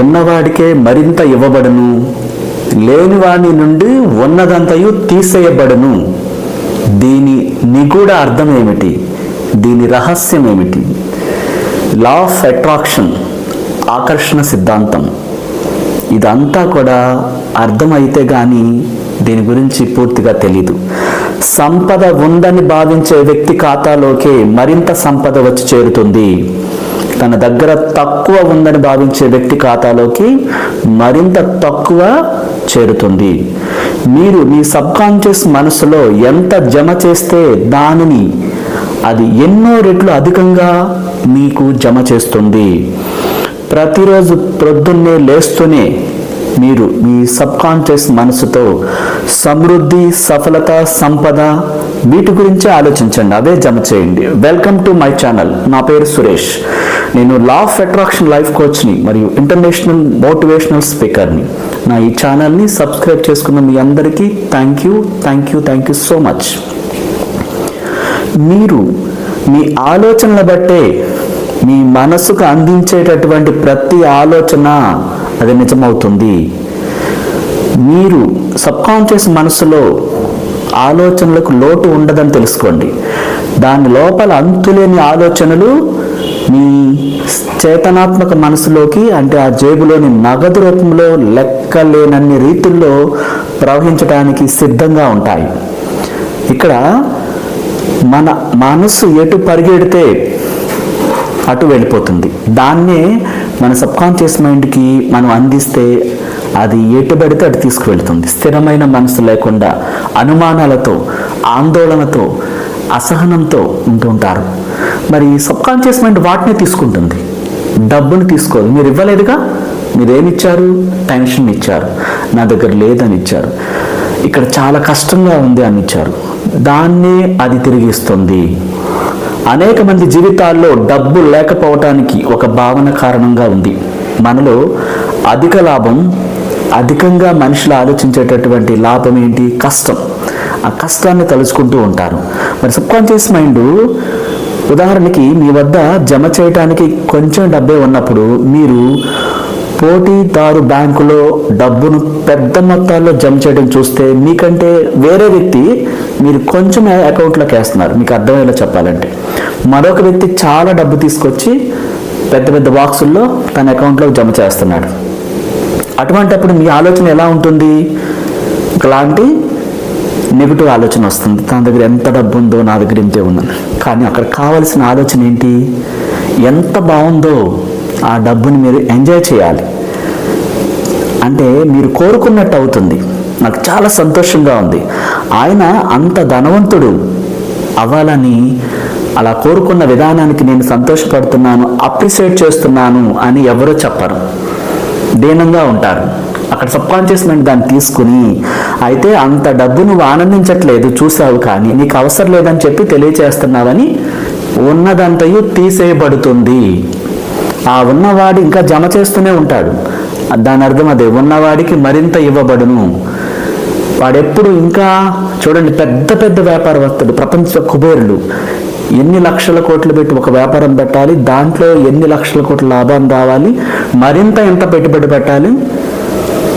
ఉన్నవాడికే మరింత ఇవ్వబడును. లేనివాని నుండి ఉన్నదంతయు తీసేయబడును. దీని నిగూఢ అర్థం ఏమిటి దీని రహస్యం ఏమిటి లా ఆఫ్ అట్రాక్షన్ ఆకర్షణ సిద్ధాంతం. ఇదంతా కూడా అర్థమైతే కానీ దీని గురించి పూర్తిగా తెలీదు. సంపద ఉందని భావించే వ్యక్తి ఖాతాలోకి మరింత సంపద వచ్చి చేరుతుంది. తన దగ్గర తక్కువ ఉందని భావించే వ్యక్తి ఖాతాలోకి మరింత తక్కువ చేరుతుంది. మీరు మీ సబ్కాన్షియస్ మనసులో ఎంత జమ చేస్తే దానిని అది ఎన్నో రెట్లు అధికంగా మీకు జమ చేస్తుంది. ప్రతిరోజు ప్రొద్దున్నే లేస్తూనే మీరు మీ సబ్కాన్షియస్ మనసుతో సమృద్ధి సఫలత సంపద వీటి గురించి ఆలోచించండి. అవే జమ చేయండి. వెల్కమ్ టు మై ఛానల్ నా పేరు సురేష్. నేను లా ఆఫ్ అట్రాక్షన్ లైఫ్ కోచ్ని మరియు ఇంటర్నేషనల్ మోటివేషనల్ స్పీకర్ని నా. ఈ ఛానల్ని సబ్స్క్రైబ్ చేసుకున్న మీ అందరికీ thank you thank you thank you so much మీరు మీ ఆలోచనలు బట్టే మీ మనసుకు అందించేటటువంటి ప్రతి ఆలోచన అది నిజమవుతుంది. మీరు సబ్కాన్షియస్ మనసులో ఆలోచనలకు లోటు ఉండదని తెలుసుకోండి. దాని లోపల అంతులేని ఆలోచనలు మీ చేతనాత్మక మనసులోకి అంటే ఆ జేబులోని నగదు రూపంలో లెక్కలేనన్ని రీతుల్లో ప్రవహించడానికి సిద్ధంగా ఉంటాయి. ఇక్కడ మన మనసు ఎటు పరిగెడితే అటు వెళ్ళిపోతుంది. దాన్నే మన సబ్కాన్షియస్ మైండ్కి మనం అందిస్తే అది ఎటు పడితే అటు తీసుకువెళ్తుంది. స్థిరమైన మనసు లేకుండా అనుమానాలతో ఆందోళనతో అసహనంతో ఉంటుంటారు మరి సబ్కాన్షియస్ మైండ్ వాటినే తీసుకుంటుంది. డబ్బును తీసుకోదు. మీరు ఇవ్వలేదుగా? మీరేమిచ్చారు? టెన్షన్ ఇచ్చారు నా దగ్గర లేదని ఇచ్చారు ఇక్కడ చాలా కష్టంగా ఉంది అని ఇచ్చారు దాన్నే అది తిరిగిస్తుంది. అనేక మంది జీవితాల్లో డబ్బు లేకపోవటానికి ఒక భావన కారణంగా ఉంది. మనలో అధిక లాభం అధికంగా మనుషులు ఆలోచించేటటువంటి లాభం ఏంటి? కష్టం. ఆ కష్టాన్ని తలుచుకుంటూ ఉంటారు. మరి సబ్కాన్షియస్ మైండ్ ఉదాహరణకి మీ వద్ద జమ చేయటానికి కొంచెం డబ్బే ఉన్నప్పుడు మీరు పోటీదారు బ్యాంకులో డబ్బును పెద్ద మొత్తాల్లో జమ చేయడం చూస్తే మీకంటే వేరే వ్యక్తి మీరు కొంచెం అకౌంట్లోకి వేస్తున్నారు. మీకు అర్థమయ్యేలా చెప్పాలంటే. మరొక వ్యక్తి చాలా డబ్బు తీసుకొచ్చి పెద్ద పెద్ద బాక్సుల్లో తన అకౌంట్లో జమ చేస్తున్నాడు. అటువంటప్పుడు మీ ఆలోచన ఎలా ఉంటుంది? ఇలాంటి నెగిటివ్ ఆలోచన వస్తుంది. తన దగ్గర ఎంత డబ్బు ఉందో నా దగ్గర ఇంతే ఉందని కానీ అక్కడ కావాల్సిన ఆలోచన ఏంటి? ఎంత బాగుందో ఆ డబ్బుని మీరు ఎంజాయ్ చేయాలి. అంటే మీరు కోరుకున్నట్టు అవుతుంది. నాకు చాలా సంతోషంగా ఉంది. ఆయన అంత ధనవంతుడు అవ్వాలని అలా కోరుకున్న విధానానికి నేను సంతోషపడుతున్నాను అప్రిషియేట్ చేస్తున్నాను అని ఎవరో చెప్పరు. దీనంగా ఉంటారు. అక్కడ సబ్కాన్షియస్ మైండ్ దాన్ని తీసుకుని అయితే అంత డబ్బు నువ్వు ఆనందించట్లేదు చూసావు కానీ నీకు అవసరం లేదని చెప్పి తెలియచేస్తున్నావని ఉన్నదంతయు తీసేయబడుతుంది. ఆ ఉన్నవాడు ఇంకా జమ చేస్తూనే ఉంటాడు. దాని అర్థం అదే ఉన్నవాడికి మరింత ఇవ్వబడును. వాడెప్పుడు ఇంకా చూడండి పెద్ద పెద్ద వ్యాపారవేత్తలు ప్రపంచ కుబేరులు ఎన్ని లక్షల కోట్లు పెట్టి ఒక వ్యాపారం పెట్టాలి దాంట్లో ఎన్ని లక్షల కోట్ల లాభం రావాలి మరింత ఎంత పెట్టుబడి పెట్టాలి?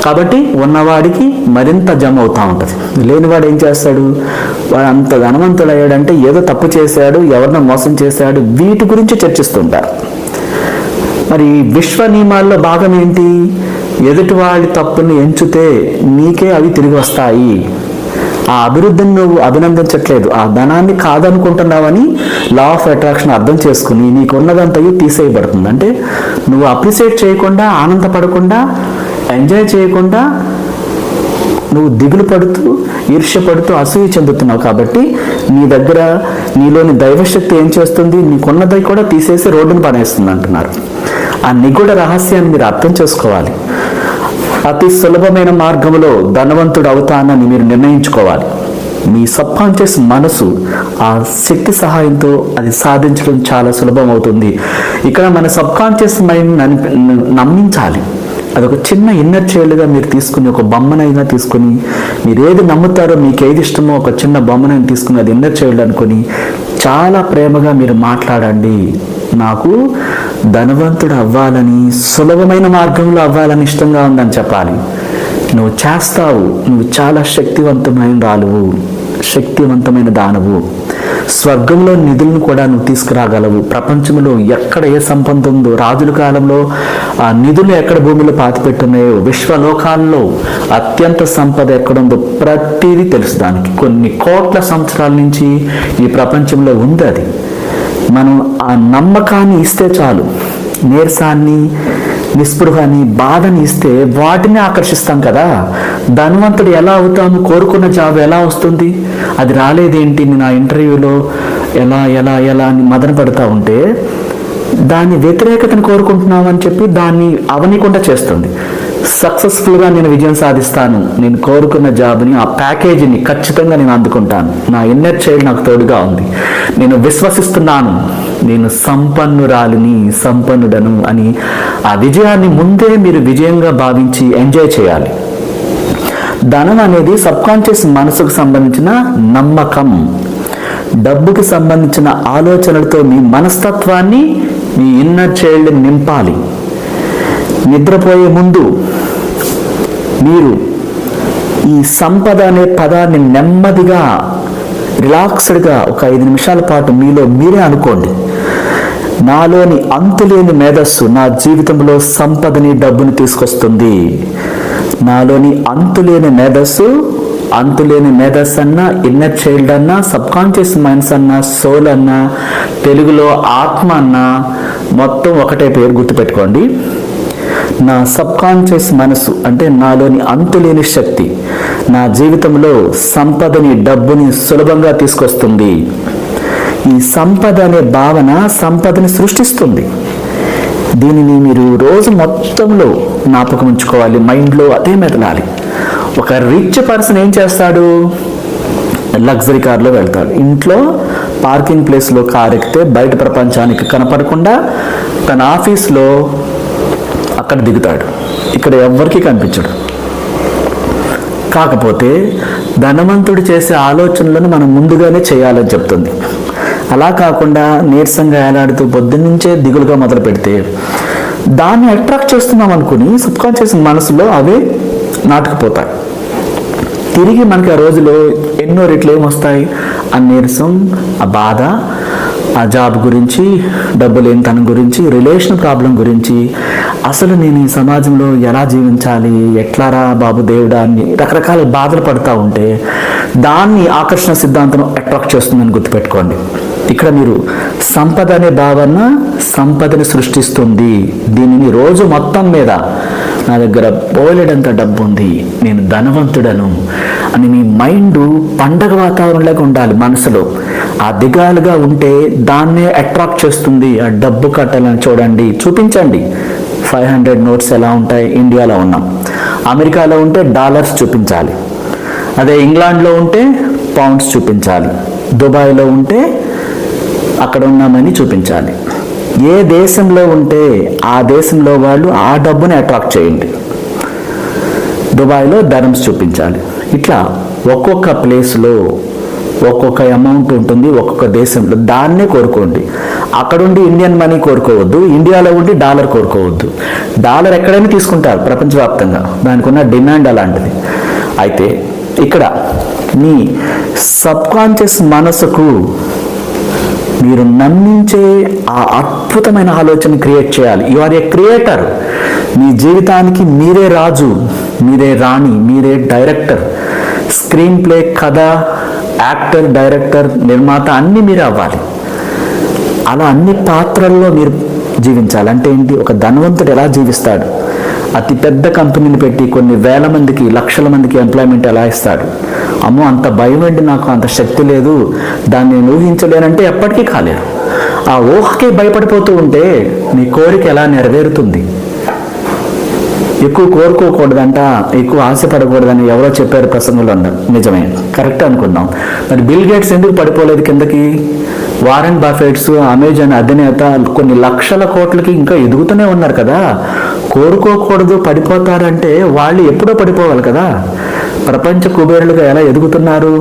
కాబట్టి ఉన్నవాడికి మరింత జమ అవుతూ ఉంటుంది. లేనివాడు ఏం చేస్తాడు? వాడు అంత ధనవంతుడు అయ్యాడంటే ఏదో తప్పు చేశాడు ఎవరినో మోసం చేశాడు వీటి గురించి చర్చిస్తుంటారు మరి విశ్వ నియమాల్లో భాగం ఏంటి ఎదుటివాడి తప్పుని ఎంచితే నీకే అవి తిరిగి వస్తాయి. ఆ అభివృద్ధిని నువ్వు అభినందించట్లేదు. ఆ ధనాన్ని కాదనుకుంటున్నావని లా ఆఫ్ అట్రాక్షన్ అర్థం చేసుకుని నీకున్నదంతయు తీసేయబడుతుంది. అంటే నువ్వు అప్రిసియేట్ చేయకుండా ఆనందపడకుండా ఎంజాయ్ చేయకుండా నువ్వు దిగులు పడుతూ ఈర్ష్య పడుతూ అసూయ చెందుతున్నావు కాబట్టి నీ దగ్గర నీలోని దైవశక్తి ఏం చేస్తుంది? నీకున్నది కూడా తీసేసి రోడ్డును పడేస్తుంది అంటున్నారు. ఆ నిగూఢ రహస్యాన్ని మీరు అర్థం చేసుకోవాలి. అతి సులభమైన మార్గంలో ధనవంతుడు అవుతానని మీరు నిర్ణయించుకోవాలి. మీ సబ్కాన్షియస్ మనసు ఆ శక్తి సహాయంతో అది సాధించడం చాలా సులభం అవుతుంది. ఇక్కడ మన సబ్కాన్షియస్ మైండ్ నమ్మించాలి. అదొక చిన్న ఇన్నర్ చైల్డ్గా మీరు తీసుకుని ఒక బొమ్మనైనా తీసుకుని మీరు ఏది నమ్ముతారో మీకు ఏది ఇష్టమో ఒక చిన్న బొమ్మనైనా తీసుకుని అది ఇన్నర్ చైల్డ్ అనుకొని చాలా ప్రేమగా మీరు మాట్లాడండి. నాకు ధనవంతుడు అవ్వాలని సులభమైన మార్గంలో అవ్వాలని ఇష్టంగా ఉందని చెప్పాలి. నువ్వు చేస్తావు. నువ్వు చాలా శక్తివంతమైన రాలువు శక్తివంతమైన దానవు. స్వర్గంలో నిధులను కూడా నువ్వు తీసుకురాగలవు. ప్రపంచంలో ఎక్కడ ఏ సంపద ఉందో రాజుల కాలంలో ఆ నిధులు ఎక్కడ భూమిలో పాతిపెట్టున్నాయో విశ్వలోకాల్లో అత్యంత సంపద ఎక్కడుందో ప్రతిదీ తెలుసు దానికి. కొన్ని కోట్ల సంవత్సరాల నుంచి ఈ ప్రపంచంలో ఉంది అది. మనం ఆ నమ్మకాన్ని ఇస్తే చాలు. నీరసాన్ని నిస్పృహని బాధని ఇస్తే వాటిని ఆకర్షిస్తాం కదా. ధనవంతుడు ఎలా అవుతాము కోరుకున్న జాబ్ ఎలా వస్తుంది? అది రాలేదేంటి? నేను ఆ ఇంటర్వ్యూలో ఎలా ఎలా ఎలా అని మదన పడుతూ ఉంటే దాని వ్యతిరేకతను కోరుకుంటున్నామని చెప్పి దాన్ని అవనీకుండా చేస్తుంది. సక్సెస్ఫుల్గా నేను విజయం సాధిస్తాను. నేను కోరుకున్న జాబ్ని ఆ ప్యాకేజీని ఖచ్చితంగా నేను అందుకుంటాను. నా ఇన్నర్ చైల్డ్ నాకు తోడుగా ఉంది. నేను విశ్వసిస్తున్నాను. నేను సంపన్నురాలిని సంపన్నుడను అని ఆ విజయాన్ని ముందే మీరు విజయంగా భావించి ఎంజాయ్ చేయాలి. ధనం అనేది సబ్కాన్షియస్ మనసుకు సంబంధించిన నమ్మకం. డబ్బుకి సంబంధించిన ఆలోచనలతో మీ మనస్తత్వాన్ని మీ ఇన్నర్ చైల్డ్ నింపాలి. నిద్రపోయే ముందు మీరు ఈ సంపద అనే పదాన్ని నెమ్మదిగా రిలాక్స్డ్గా ఒక ఐదు నిమిషాల పాటు మీలో మీరే అనుకోండి. నాలోని అంతులేని మేధస్సు నా జీవితంలో సంపదని డబ్బుని తీసుకొస్తుంది. నాలోని అంతులేని మేధస్సు అంతులేని మేధస్సు అన్నా ఇన్నర్ చైల్డ్ అన్నా సబ్ కాన్షియస్ మైండ్స్ అన్నా సోల్ అన్నా తెలుగులో ఆత్మ అన్నా మొత్తం ఒకటే పేరు గుర్తుపెట్టుకోండి. నా సబ్కాన్షియస్ మనసు అంటే నాలోని అంతులేని శక్తి నా జీవితంలో సంపదని డబ్బుని సులభంగా తీసుకొస్తుంది. ఈ సంపద అనే భావన సంపదని సృష్టిస్తుంది. దీనిని మీరు రోజు మొత్తంలో జ్ఞాపకం ఉంచుకోవాలి మైండ్లో అదే మెదలాలి. ఒక రిచ్ పర్సన్ ఏం చేస్తాడు? లగ్జరీ కార్లో వెళ్తాడు. ఇంట్లో పార్కింగ్ ప్లేస్లో కార్ ఎక్కితే బయట ప్రపంచానికి కనపడకుండా తన ఆఫీస్లో అక్కడ దిగుతాడు. ఇక్కడ ఎవ్వరికీ కనిపించడు. కాకపోతే ధనవంతుడు చేసే ఆలోచనలను మనం ముందుగానే చేయాలని చెప్తుంది. అలా కాకుండా నీరసంగా ఏలాడుతూ పొద్దున్నుంచే దిగులుగా మొదలు పెడితే దాన్ని అట్రాక్ట్ చేస్తున్నాం అనుకుని సబ్కాన్షియస్ మనసులో అవే నాటుకుపోతాయి. తిరిగి మనకి ఆ రోజులో ఎన్నో రెట్లు ఏమొస్తాయి ఆ నీరసం ఆ బాధ ఆ జాబ్ గురించి డబ్బు లేనితనం గురించి రిలేషన్ ప్రాబ్లం గురించి అసలు నేను ఈ సమాజంలో ఎలా జీవించాలి? ఎట్లారా బాబు దేవుడా అని రకరకాల బాధలు పడుతూ ఉంటే దాన్ని ఆకర్షణ సిద్ధాంతం అట్రాక్ట్ చేస్తుందని గుర్తుపెట్టుకోండి. ఇక్కడ మీరు సంపద అనే భావన సంపదని సృష్టిస్తుంది. దీనిని రోజు మొత్తం మీద నా దగ్గర బోలెడంత డబ్బు ఉంది నేను ధనవంతుడను అని మీ మైండ్ పండగ వాతావరణంలోకి ఉండాలి మనసులో. ఆ దిగాలుగా ఉంటే దాన్నే అట్రాక్ట్ చేస్తుంది ఆ డబ్బు కట్టాలని చూడండి. చూపించండి. ఫైవ్ హండ్రెడ్ నోట్స్ ఎలా ఉంటాయి? ఇండియాలో ఉన్నాం. అమెరికాలో ఉంటే డాలర్స్ చూపించాలి. అదే ఇంగ్లాండ్లో ఉంటే పౌండ్స్ చూపించాలి. దుబాయ్లో ఉంటే అక్కడ ఉన్నామని చూపించాలి. ఏ దేశంలో ఉంటే ఆ దేశంలో వాళ్ళు ఆ డబ్బుని అట్రాక్ట్ చేయండి. దుబాయ్లో ధరమ్స్ చూపించాలి. ఇట్లా ఒక్కొక్క ప్లేస్లో ఒక్కొక్క అమౌంట్ ఉంటుంది ఒక్కొక్క దేశంలో. దాన్నే కోరుకోండి. అక్కడుండి ఇండియన్ మనీ కోరుకోవద్దు ఇండియాలో ఉండి డాలర్ కోరుకోవద్దు. డాలర్ ఎక్కడైనా తీసుకుంటారు ప్రపంచవ్యాప్తంగా. దానికి ఉన్న డిమాండ్ అలాంటిది. అయితే ఇక్కడ మీ సబ్కాన్షియస్ మనసుకు మీరు నమ్మించే ఆ అద్భుతమైన ఆలోచన క్రియేట్ చేయాలి. యు ఆర్ ఏ క్రియేటర్ మీ జీవితానికి మీరే రాజు మీరే రాణి మీరే డైరెక్టర్ స్క్రీన్ ప్లే కథ యాక్టర్ డైరెక్టర్ నిర్మాత అన్నీ మీరే అవ్వాలి. అలా అన్ని పాత్రల్లో మీరు జీవించాలి. అంటే ఏంటి? ఒక ధనవంతుడు ఎలా జీవిస్తాడు? అతి పెద్ద కంపెనీని పెట్టి కొన్ని వేల మందికి లక్షల మందికి ఎంప్లాయ్మెంట్ ఎలా ఇస్తాడు? అమ్మో అంత భయం ఏంటి నాకు? అంత శక్తి లేదు. దాన్ని నేను ఊహించలేనంటే ఎప్పటికీ కాలేదు. ఆ ఊహకే భయపడిపోతూ ఉంటే నీ కోరిక ఎలా నెరవేరుతుంది? ఎక్కువ కోరుకోకూడదంట ఎక్కువ ఆశపడకూడదని ఎవరో చెప్పారు ప్రసంగంలో అన్నారు నిజమే. కరెక్ట్ అనుకుందాం. మరి బిల్ గేట్స్ ఎందుకు పడిపోలేదు కిందకి? వారెన్ బఫెట్స్ అమెజాన్ అధినేత కొన్ని లక్షల కోట్లకి ఇంకా ఎదుగుతూనే ఉన్నారు కదా. కోరుకోకూడదు పడిపోతారంటే వాళ్ళు ఎప్పుడో పడిపోవాలి కదా. ప్రపంచ కుబేరులుగా ఎలా ఎదుగుతున్నారు?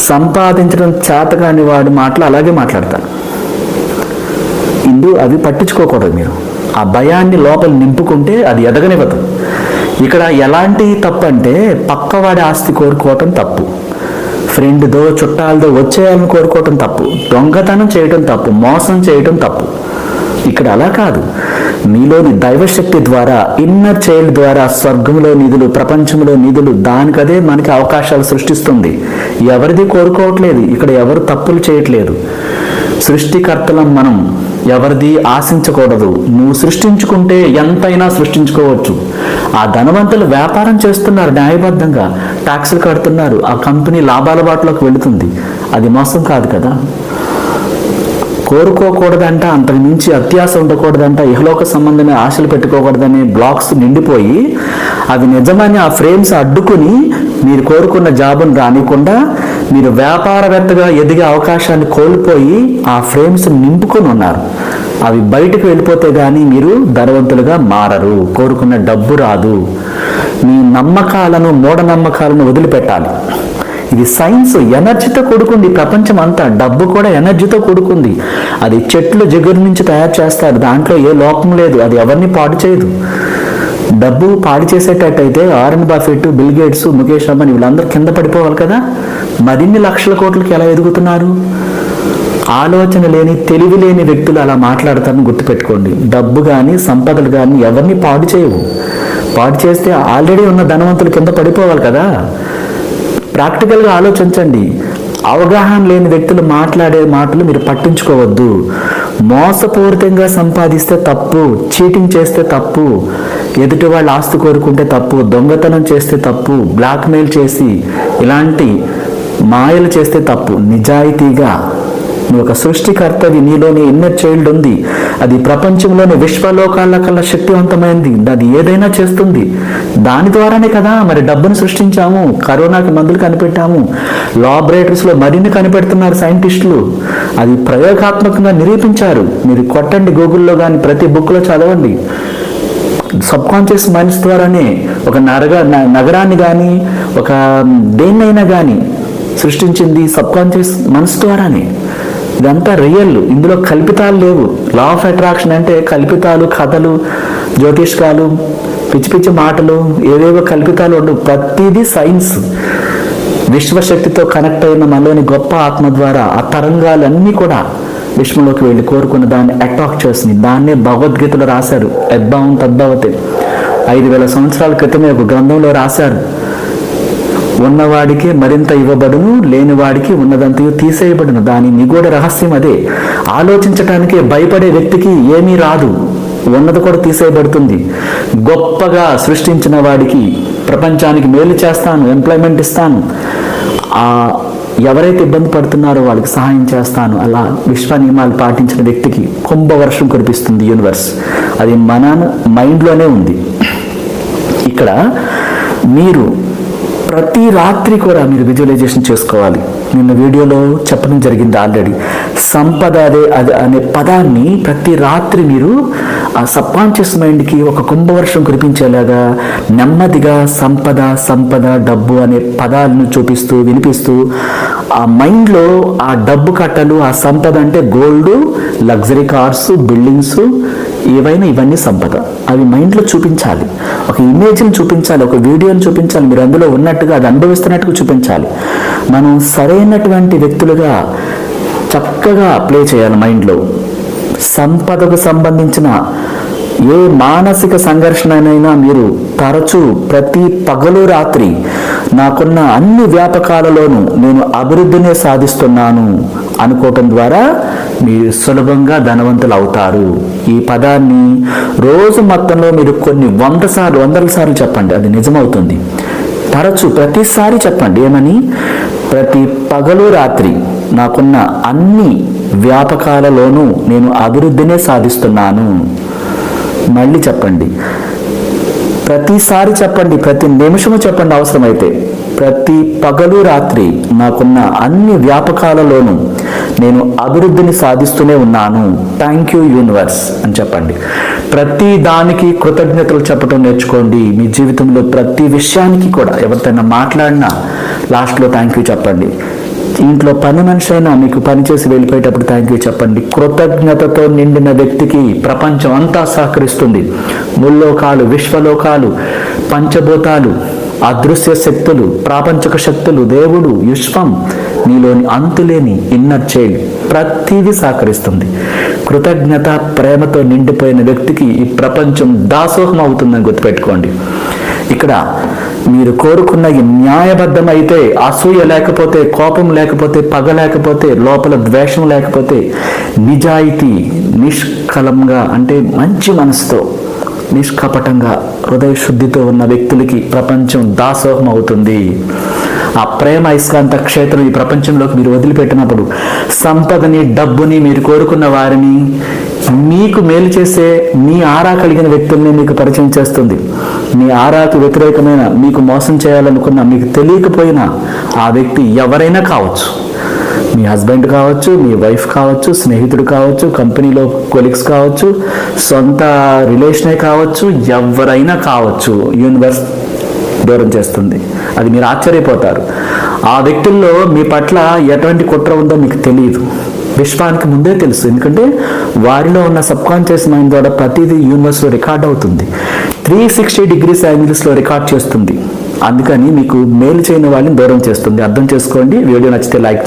సంపాదించడం చేతకాని వాడి మాటలు అలాగే మాట్లాడతారు. ఇందు అవి పట్టించుకోకూడదు మీరు. ఆ భయాన్ని లోపల నింపుకుంటే అది ఎదగనివ్వదు. ఇక్కడ ఎలాంటి తప్పు అంటే పక్కవాడి ఆస్తి కోరుకోవటం తప్పు. ఫ్రెండ్దో చుట్టాలదో వచ్చేయాలని కోరుకోవటం తప్పు. దొంగతనం చేయటం తప్పు. మోసం చేయటం తప్పు. ఇక్కడ అలా కాదు. మీలోని దైవశక్తి ద్వారా ఇన్నర్ చైల్డ్ ద్వారా స్వర్గంలో నిధులు ప్రపంచంలో నిధులు దానికదే మనకి అవకాశాలు సృష్టిస్తుంది. ఎవరిది కోరుకోవట్లేదు ఇక్కడ ఎవరు తప్పులు చేయట్లేదు. సృష్టికర్తలం మనం ఎవరిది ఆశించకూడదు. నువ్వు సృష్టించుకుంటే ఎంతైనా సృష్టించుకోవచ్చు. ఆ ధనవంతులు వ్యాపారం చేస్తున్నారు న్యాయబద్ధంగా. ట్యాక్సులు కడుతున్నారు ఆ కంపెనీ లాభాల బాటలోకి వెళుతుంది. అది మోసం కాదు కదా? కోరుకోకూడదంట అంతకు మించి అత్యాశ ఉండకూడదంట ఇహలోక సంబంధమైన ఆశలు పెట్టుకోకూడదనే బ్లాక్స్ నిండిపోయి అవి నిజమని ఆ ఫ్రేమ్స్ అడ్డుకుని మీరు కోరుకున్న జాబును రానికుండా మీరు వ్యాపారవేత్తగా ఎదిగే అవకాశాన్ని కోల్పోయి ఆ ఫ్రేమ్స్ నింపుకొని ఉన్నారు. అవి బయటకు వెళ్ళిపోతే కానీ మీరు ధనవంతులుగా మారరు. కోరుకున్న డబ్బు రాదు. మీ నమ్మకాలను మూఢనమ్మకాలను వదిలిపెట్టాలి. ఇది సైన్స్ ఎనర్జీతో కూడుకుంది. ప్రపంచం అంతా డబ్బు కూడా ఎనర్జీతో కూడుకుంది. అది చెట్లు జిగురు నుంచి తయారు చేస్తారు. దాంట్లో ఏ లోపం లేదు. అది ఎవరిని పాడు చేయదు. డబ్బు పాడు చేసేటట్టయితే Warren Buffett Bill Gates Mukesh Ambani వీళ్ళందరూ కింద పడిపోవాలి కదా. మరిన్ని లక్షల కోట్లకి ఎలా ఎదుగుతున్నారు? ఆలోచన లేని తెలివి లేని వ్యక్తులు అలా మాట్లాడతారని గుర్తుపెట్టుకోండి. డబ్బు కానీ సంపదలు కానీ ఎవరిని పాడు చేయవు. పాడు చేస్తే ఆల్రెడీ ఉన్న ధనవంతులు కింద పడిపోవాలి కదా. ప్రాక్టికల్గా ఆలోచించండి. అవగాహన లేని వ్యక్తులు మాట్లాడే మాటలు మీరు పట్టించుకోవద్దు. మోసపూరితంగా సంపాదిస్తే తప్పు చీటింగ్ చేస్తే తప్పు ఎదుటి వాళ్ళు ఆస్తి కోరుకుంటే తప్పు దొంగతనం చేస్తే తప్పు బ్లాక్మెయిల్ చేసి ఇలాంటి మాయలు చేస్తే తప్పు నిజాయితీగా నువ్వు ఒక సృష్టికర్తవి నీలోని ఇన్నర్ చైల్డ్ ఉంది. అది ప్రపంచంలోని విశ్వలోకాల కల్లా శక్తివంతమైంది. అది ఏదైనా చేస్తుంది. దాని ద్వారానే కదా మరి డబ్బును సృష్టించాము కరోనాకి మందులు కనిపెట్టాము లాబొరేటరీస్లో మరిన్ని కనిపెడుతున్నారు సైంటిస్టులు అది ప్రయోగాత్మకంగా నిరూపించారు. మీరు కొట్టండి గూగుల్లో కానీ ప్రతి బుక్లో చదవండి. సబ్ కాన్షియస్ మైండ్స్ ద్వారానే ఒక నరగ న- నగరాన్ని కానీ ఒక దేన్నైనా కానీ సృష్టించింది సబ్ కాన్షియస్ మనసు ద్వారానే. ఇదంతా రియల్. ఇందులో కల్పితాలు లేవు. లా ఆఫ్ అట్రాక్షన్ అంటే కల్పితాలు కథలు జ్యోతిష్కాలు పిచ్చి పిచ్చి మాటలు ఏవేవో కల్పితాలు ఉండవు ప్రతిదీ సైన్స్. విశ్వశక్తితో కనెక్ట్ అయిన మనలోని గొప్ప ఆత్మ ద్వారా ఆ తరంగాలన్నీ కూడా విశ్వంలోకి వెళ్ళి కోరుకున్న దాన్ని అటాక్ చేస్తుంది. దాన్నే భగవద్గీతలో రాశారు. యద్భావం తద్భవతే ఐదు వేల సంవత్సరాల క్రితమే ఒక గ్రంథంలో రాశారు. ఉన్నవాడికి మరింత ఇవ్వబడును లేనివాడికి ఉన్నదంతయు తీసేయబడును. దాని నిగూఢ రహస్యం అదే. ఆలోచించటానికి భయపడే వ్యక్తికి ఏమీ రాదు. ఉన్నది కూడా తీసేయబడుతుంది. గొప్పగా సృష్టించిన వాడికి ప్రపంచానికి మేలు చేస్తాను ఎంప్లాయ్మెంట్ ఇస్తాను. ఆ ఎవరైతే ఇబ్బంది పడుతున్నారో వాళ్ళకి సహాయం చేస్తాను. అలా విశ్వ నియమాలు పాటించిన వ్యక్తికి కుంభవర్షం కురిపిస్తుంది యూనివర్స్. అది మన మైండ్లోనే ఉంది. ఇక్కడ మీరు ప్రతి రాత్రి కూడా మీరు విజువలైజేషన్ చేసుకోవాలి. నిన్న వీడియోలో చెప్పడం జరిగింది ఆల్రెడీ సంపద అదే అది అనే పదాన్ని ప్రతి రాత్రి మీరు ఆ సబ్కాన్షియస్ మైండ్కి ఒక కుంభవర్షం కురిపించేలాగా నెమ్మదిగా సంపద సంపద డబ్బు అనే పదాలను చూపిస్తూ వినిపిస్తూ ఆ మైండ్లో ఆ డబ్బు కట్టలు ఆ సంపద అంటే గోల్డ్ లగ్జరీ కార్స్ బిల్డింగ్స్ ఏవైనా ఇవన్నీ సంపద. అవి మైండ్లో చూపించాలి. ఒక ఇమేజ్ని చూపించాలి ఒక వీడియోని చూపించాలి మీరు అందులో ఉన్నట్టుగా అది అనుభవిస్తున్నట్టుగా చూపించాలి. మనం సరైనటువంటి వ్యక్తులుగా చక్కగా ప్లే చేయాలి మైండ్లో సంపదకు సంబంధించిన ఏ మానసిక సంఘర్షణనైనా మీరు తరచూ ప్రతి పగలు రాత్రి నాకున్న అన్ని వ్యాపకాలలోనూ నేను అభివృద్ధినే సాధిస్తున్నాను అనుకోవటం ద్వారా మీరు సులభంగా ధనవంతులు అవుతారు ఈ పదాన్ని రోజు మొత్తంలో మీరు కొన్ని వంద సార్లు వందల సార్లు చెప్పండి. అది నిజమవుతుంది. తరచు ప్రతిసారి చెప్పండి. ఏమని? ప్రతి పగలు రాత్రి నాకున్న అన్ని వ్యాపకాలలోనూ నేను అభివృద్ధినే సాధిస్తున్నాను. మళ్ళీ చెప్పండి. ప్రతిసారి చెప్పండి. ప్రతి నిమిషము చెప్పండి అవసరమైతే. ప్రతి పగలు రాత్రి నాకున్న అన్ని వ్యాపకాలలోనూ నేను అభివృద్ధిని సాధిస్తూనే ఉన్నాను. థ్యాంక్ యూ యూనివర్స్ అని చెప్పండి. ప్రతి దానికి కృతజ్ఞతలు చెప్పడం నేర్చుకోండి. మీ జీవితంలో ప్రతి విషయానికి కూడా ఎవరితోనైనా మాట్లాడినా లాస్ట్లో థ్యాంక్ యూ చెప్పండి. ఇంట్లో పని మనిషి అయినా మీకు పని చేసి వెళ్ళిపోయేటప్పుడు థ్యాంక్ యూ చెప్పండి. కృతజ్ఞతతో నిండిన వ్యక్తికి ప్రపంచం అంతా సహకరిస్తుంది. ముల్లోకాలు విశ్వలోకాలు పంచభూతాలు అదృశ్య శక్తులు ప్రాపంచక శక్తులు దేవుడు విశ్వం నీలోని అంతులేని ఇన్నర్ చైల్డ్ ప్రతిదీ సహకరిస్తుంది. కృతజ్ఞత ప్రేమతో నిండిపోయిన వ్యక్తికి ఈ ప్రపంచం దాసోహం అవుతుందని గుర్తుపెట్టుకోండి. ఇక్కడ మీరు కోరుకున్న ఈ న్యాయబద్ధమైతే అసూయ లేకపోతే కోపం లేకపోతే పగ లేకపోతే లోపల ద్వేషం లేకపోతే నిజాయితీ నిష్కలంగా అంటే మంచి మనసుతో నిష్కపటంగా హృదయ శుద్ధితో ఉన్న వ్యక్తులకి ప్రపంచం దాసోహం అవుతుంది ప్రేమ ఐస్కాంత క్షేత్రం ఈ ప్రపంచంలోకి మీరు వదిలిపెట్టినప్పుడు సంపదని డబ్బుని మీరు కోరుకున్న వారిని మీకు మేలు చేసే మీ ఆరా కలిగిన వ్యక్తుల్ని మీకు పరిచయం చేస్తుంది. మీ ఆరాకు వ్యతిరేకమైన మీకు మోసం చేయాలనుకున్న మీకు తెలియకపోయినా ఆ వ్యక్తి ఎవరైనా కావచ్చు. మీ హస్బెండ్ కావచ్చు మీ వైఫ్ కావచ్చు స్నేహితుడు కావచ్చు కంపెనీలో కొలీగ్స్ కావచ్చు సొంత రిలేషనే కావచ్చు ఎవరైనా కావచ్చు యూనివర్స్ దూరం చేస్తుంది. అది మీరు ఆశ్చర్యపోతారు. ఆ వ్యక్తుల్లో మీ పట్ల ఎటువంటి కుట్ర ఉందో మీకు తెలియదు. విశ్వానికి ముందే తెలుసు. ఎందుకంటే వారిలో ఉన్న సబ్కాన్షియస్ మైండ్ ద్వారా ప్రతిదీ యూనివర్స్లో రికార్డ్ అవుతుంది. త్రీ సిక్స్టీ డిగ్రీస్ యాంగిల్స్లో రికార్డ్ చేస్తుంది. అందుకని మీకు మేలు చేయని వాళ్ళని దూరం చేస్తుంది. అర్థం చేసుకోండి. వీడియో నచ్చితే లైక్ చేయండి.